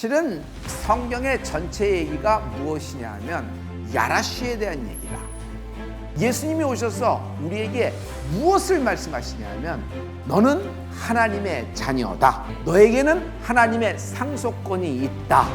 실은 성경의 전체 얘기가 무엇이냐 하면 야라시에 대한 얘기다. 예수님이 오셔서 우리에게 무엇을 말씀하시냐 하면 너는 하나님의 자녀다. 너에게는 하나님의 상속권이 있다.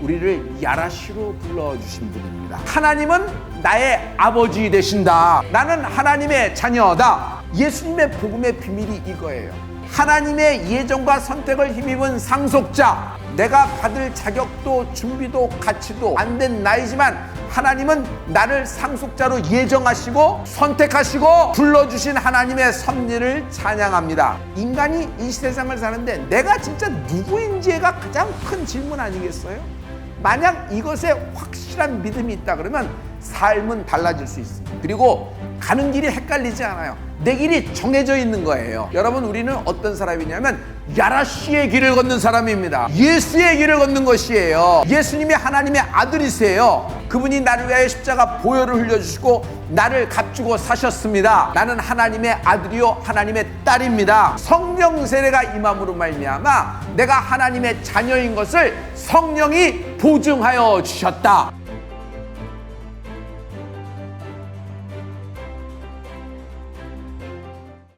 우리를 야라시로 불러주신 분입니다. 하나님은 나의 아버지 되신다. 나는 하나님의 자녀다. 예수님의 복음의 비밀이 이거예요. 하나님의 예정과 선택을 힘입은 상속자. 내가 받을 자격도 준비도 가치도 안 된 나이지만 하나님은 나를 상속자로 예정하시고 선택하시고 불러주신 하나님의 섭리를 찬양합니다. 인간이 이 세상을 사는데 내가 진짜 누구인지가 가장 큰 질문 아니겠어요? 만약 이것에 확실한 믿음이 있다 그러면 삶은 달라질 수 있습니다. 그리고 가는 길이 헷갈리지 않아요. 내 길이 정해져 있는 거예요. 여러분, 우리는 어떤 사람이냐면 야라시의 길을 걷는 사람입니다. 예수의 길을 걷는 것이에요. 예수님이 하나님의 아들이세요. 그분이 나를 위하여 십자가 보혈을 흘려주시고 나를 값주고 사셨습니다. 나는 하나님의 아들이요 하나님의 딸입니다. 성령 세례가 임함으로 말미암아 내가 하나님의 자녀인 것을 성령이 보증하여 주셨다.